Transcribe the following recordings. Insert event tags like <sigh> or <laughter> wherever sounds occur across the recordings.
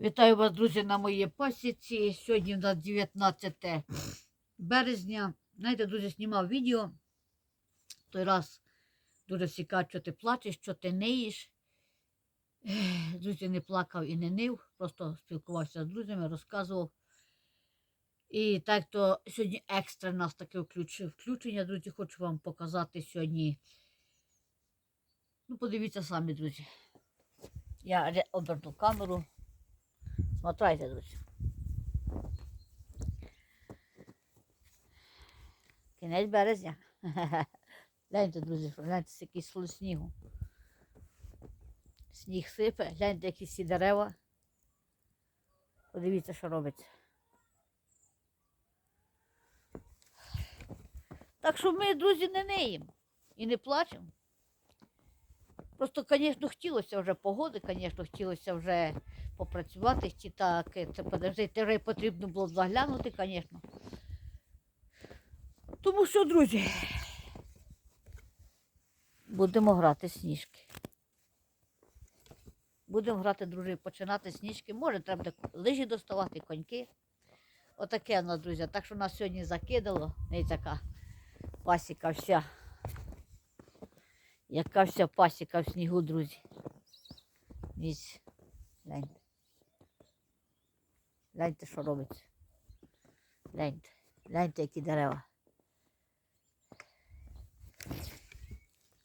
Вітаю вас, друзі, на моїй пасіці. Сьогодні у нас 19 березня. Знаєте, друзі, знімав відео. Той раз дуже цікаво, що ти плачеш, що ти неїш. Друзі, не плакав і не нив, просто спілкувався з друзями, розказував. І так то сьогодні екстра нас таке включення, друзі, хочу вам показати сьогодні. Ну, подивіться самі, друзі. Я ре- оберну камеру. Смотрайте, друзі. Кінець березня. <laughs> Гляньте, друзі, гляньте, який слой снігу. Сніг сипе, гляньте, які всі дерева. Подивіться, що робиться. Так що ми, друзі, не неїмо і не плачемо. Просто, звісно, хотілося вже погоди, звісно, хотілося вже попрацювати, чи так, це подожди, вже потрібно було заглянути, звісно. Тому що, друзі, будемо грати сніжки. Будемо грати, друзі, починати сніжки. Може, треба лижі доставати, коньки. Отаке нас, друзі. Так що нас сьогодні закидало. Не така пасіка вся. Яка вся пасіка в снігу, друзі. Ніць. Гляньте. Гляньте, що робиться. Гляньте. Гляньте, які дерева.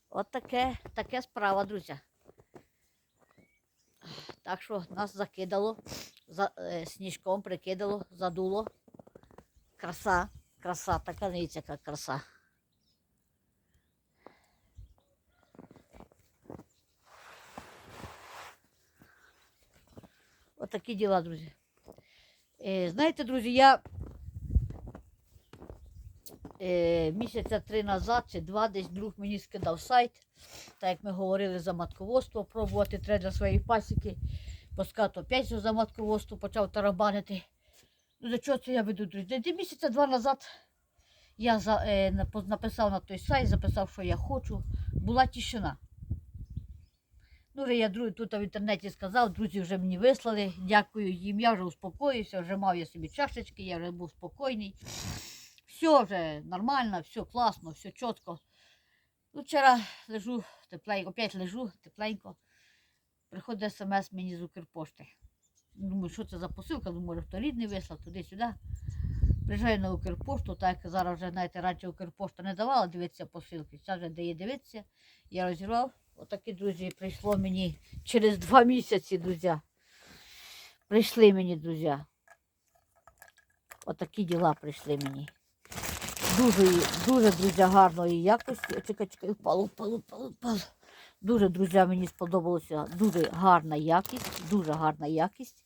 От таке, таке справа, друзі. Так що нас закидало, за, е, сніжком прикидало, задуло. Краса, краса, така дивіться, яка краса. Отакі діла, друзі. Е, знаєте, друзі, я е, місяця три назад чи два десь друг мені скидав сайт, так як ми говорили за матководство, пробувати треба для своєї пасіки. Поскат опять же за матководство почав тарабанити. Ну, до чого це я веду, друзі? Місяця два назад я за, е, написав на той сайт, записав, що я хочу. Була тишина. Ну, вже я тут в інтернеті сказав, друзі вже мені вислали, дякую їм, я вже успокоївся, вже мав я собі чашечки, я вже був спокійний. Все вже нормально, все класно, все чітко. Ну, вчора лежу тепленько, опять лежу тепленько. Приходить смс мені з Укрпошти. Думаю, що це за посилка? Думаю, хто рідний вислав туди-сюди. Приїжджаю на Укрпошту, так як зараз вже, знаєте, раніше Укрпошта не давала дивитися посилки. Зараз вже дає дивитися. Я розірвав. Отакі, друзі, прийшло мені через два місяці, друзі. Прийшли мені, друзі. Отакі діла прийшли мені. Дуже, дуже, друзі, гарної якості. Чекай, чекай, впало, впало, впало, впало. Дуже, друзі, мені сподобалося. Дуже гарна якість, дуже гарна якість.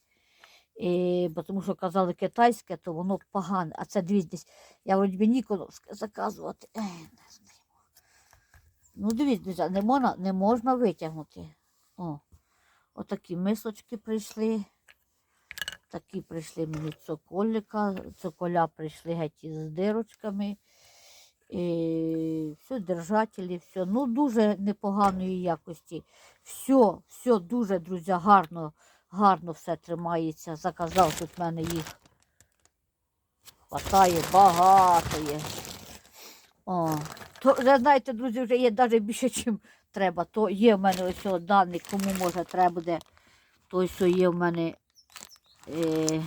І, бо тому що казали китайське, то воно погане. А це дивіться, я вроді Ніконовське заказувати. Ну, дивіться, не можна, не можна витягнути. О, отакі мисочки прийшли. Такі прийшли мені цоколіка, цоколя прийшли геть із дирочками. І все, держателі, все. Ну, дуже непоганої якості. Все, все дуже, друзі, гарно, гарно все тримається. Заказав тут в мене їх. Хватає, багато є. О, то вже, знаєте, друзі, вже є навіть більше, ніж треба. То є в мене ось даний, кому може треба буде. То що є в мене. Е,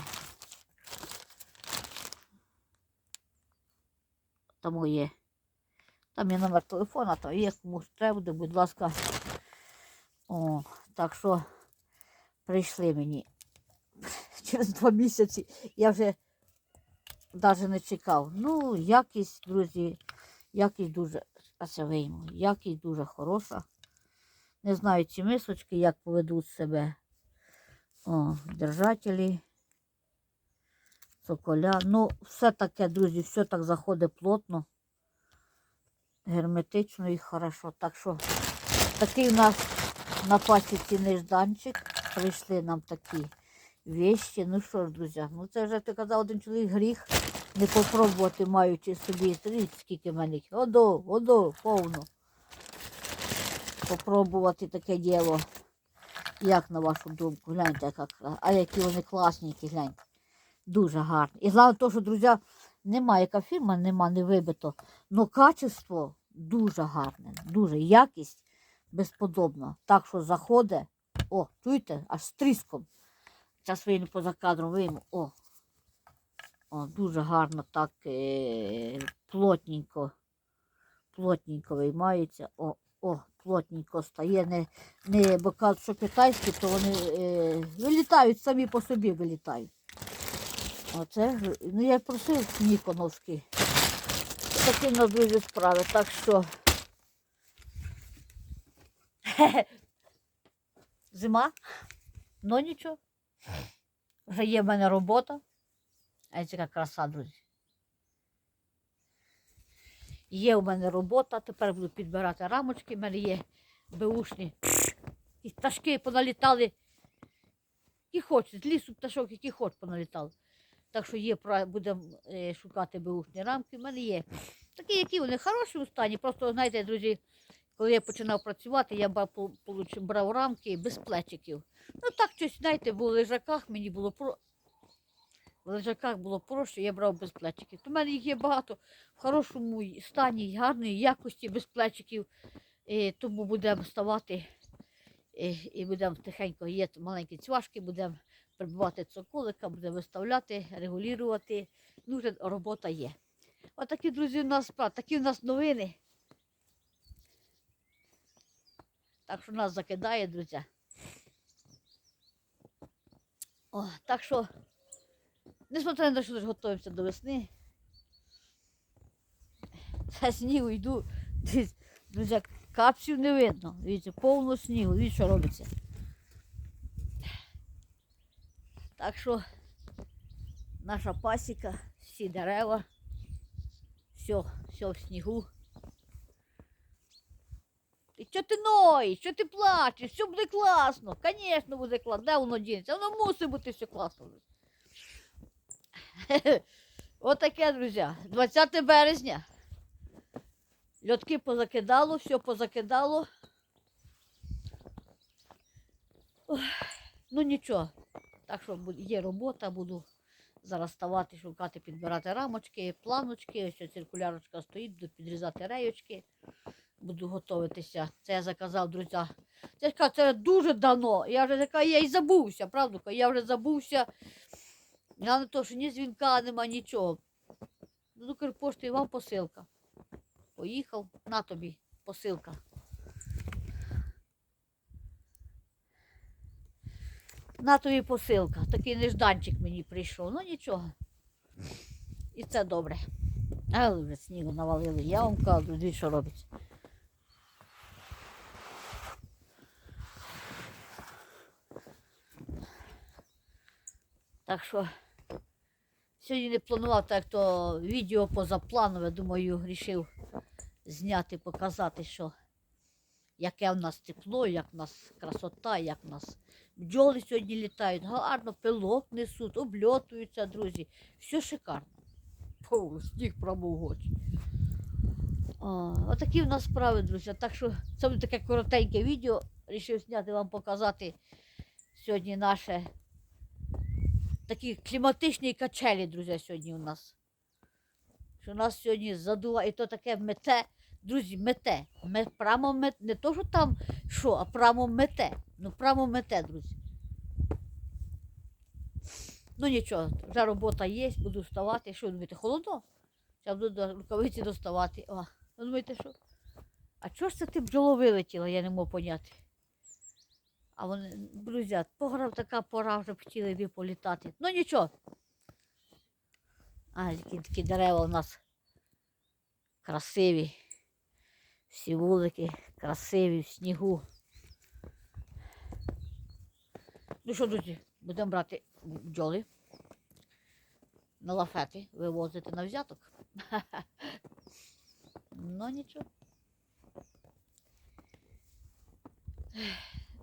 тому є. Там є номер телефона, то є комусь треба буде, будь ласка. О, так що прийшли мені <laughs> через два місяці. Я вже навіть не чекав. Ну, якість, друзі, якість дуже, а якість дуже хороша. Не знаю, ці мисочки, як поведуть себе. О, держателі, цоколя. Ну, все таке, друзі, все так заходить плотно, герметично і хорошо. Так що такий у нас на пасіці нежданчик. Прийшли нам такі вещі. Ну що ж, друзі, ну це вже ти казав один чоловік гріх не попробувати, маючи собі. Дивіться, скільки в мене. Одо, одо, повно. Попробувати таке діло. Як на вашу думку? Гляньте, кра- а які вони класненькі, гляньте. Дуже гарні. І головне, то, що, друзі, немає, яка фірма, нема, не вибито. але качество дуже гарне, дуже якість безподобна. Так що заходить, о, чуєте, аж з тріском. Зараз вийду поза кадром вийму. О, о дуже гарно так е- плотненько. Плотненько виймається. О, о, плотненько стає. Не, не бо що китайські, то вони е, вилітають, самі по собі вилітають. Оце, ну я просив Ніконовський. Такі на друзі справи. Так що. <laughs> Зима, ну нічого. Вже є в мене робота. А це яка краса, друзі. Є у мене робота, тепер буду підбирати рамочки, в мене є беушні. І пташки поналітали. Які хочуть, з лісу пташок, які хочуть поналітали. Так що є, будемо е, шукати беушні рамки. У мене є такі, які вони хороші у стані. Просто, знаєте, друзі, коли я починав працювати, я брав рамки без плечиків. Ну так щось, знаєте, в лежаках мені було про. В лежаках було проще, я брав без плечиків. В мене їх є багато в хорошому стані, гарної якості без плечиків. Е, тому будемо ставати е, і будемо тихенько є маленькі цвашки, будемо прибивати цоколика, будемо виставляти, регулювати. Ну, вже робота є. Отакі, друзі, у нас справ- такі у нас новини. Так що нас закидає, друзі. О, так що, несмотря на те, що готуємося до весни. Це снігу йду. Дивіться, Друзі, капсів не видно. Дивіться, повно снігу. Дивіться, що робиться. Так що наша пасіка, всі дерева, все, все в снігу. І що ти ноєш, що ти плачеш, все буде класно. Звісно, буде класно. Де воно дінеться? Воно мусить бути все класно. <laughs> Отаке, друзі. 20 березня. Льотки позакидало, все позакидало. Ох, Ну нічого. Так що є робота, буду зараз ставати, шукати, підбирати рамочки, планочки. Ось циркулярочка стоїть, буду підрізати реєчки. Буду готуватися. Це я заказав, друзі. Це це дуже давно. Я вже така, я і забувся, правда? Я вже забувся. Я не то, що ні дзвінка нема, нічого. Ну, кажу, поштою вам посилка. Поїхав, на тобі посилка. На тобі посилка. Такий нежданчик мені прийшов. Ну нічого. І це добре. Але вже снігу навалили. Я вам кажу, друзі, що робиться. Так що сьогодні не планував так, то відео позапланове, думаю, вирішив зняти, показати, що яке в нас тепло, як в нас красота, як в нас бджоли сьогодні літають, гарно пилок несуть, обльотуються, друзі. Все шикарно. Фу, сніг промов очі. Отакі в нас справи, друзі. Так що це буде таке коротеньке відео. Рішив зняти вам показати сьогодні наше такі кліматичні качелі, друзі, сьогодні у нас. Що нас сьогодні задуває, і то таке мете, друзі, мете. Ме, прямо мете. Не то, що там що, а прямо мете. Ну, прямо мете, друзі. Ну нічого, вже робота є, буду вставати. Що думаєте, холодно? Зараз буду до рукавиці доставати. О, ви думаєте, що? А чого ж це ти бджоло вилетіла, я не можу поняти. А вони, друзі, пора така пора вже хотіли б політати. Ну нічого. А, які такі дерева у нас красиві. Всі вулики красиві в снігу. Ну що, друзі, будемо брати бджоли на лафети, вивозити на взяток. <laughs> Ну нічого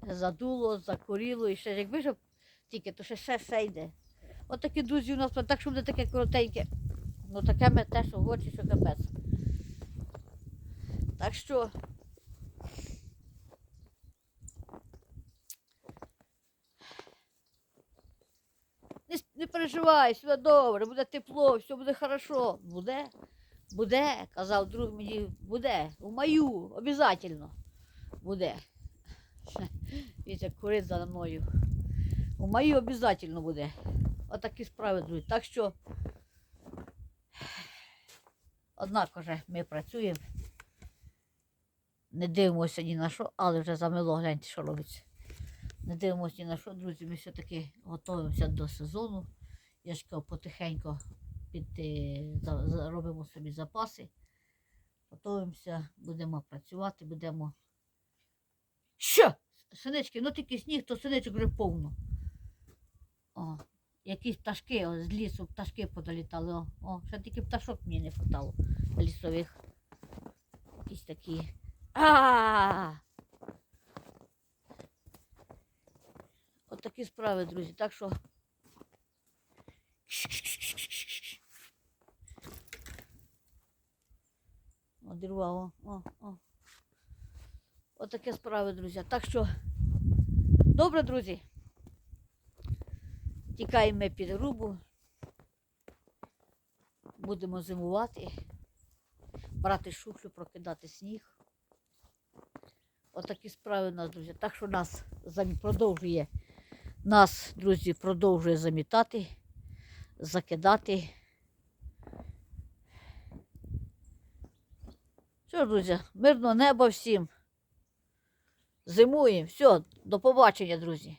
задуло, закуріло і ще якби ж тільки, то ще все, все йде. Отакі такі друзі у нас, ну, так що буде таке коротеньке, ну таке ми те, що хоче, що капець. Так що не, не переживай, все добре, буде тепло, все буде хорошо. Буде, буде, казав друг мені, буде, в маю, обов'язково буде. Вітя курить за мною. У маю обов'язково буде. Отакі справи, друзі. Так що, однак ми працюємо. Не дивимося ні на що, але вже замило, гляньте, що робиться. Не дивимося ні на що, друзі, ми все-таки готуємося до сезону. Я ж кажу, потихеньку під, робимо собі запаси. Готуємося, будемо працювати, будемо. Що? Синички, ну тільки сніг, то синичок вже повно. О, якісь пташки о, з лісу, пташки подолітали. О, о, ще тільки пташок мені не хватало лісових. Якісь такі. А! От такі справи, друзі. Так що. Одірвало. О, о. От такі справи, друзі. Так що. Добре, друзі. Тікаємо під грубу. Будемо зимувати, брати шуфлю, прокидати сніг. Отакі справи у нас, друзі. Так що нас продовжує, нас, друзі, продовжує замітати, закидати. Що, друзі, мирного неба всім. Зимуємо. Все, до побачення, друзі.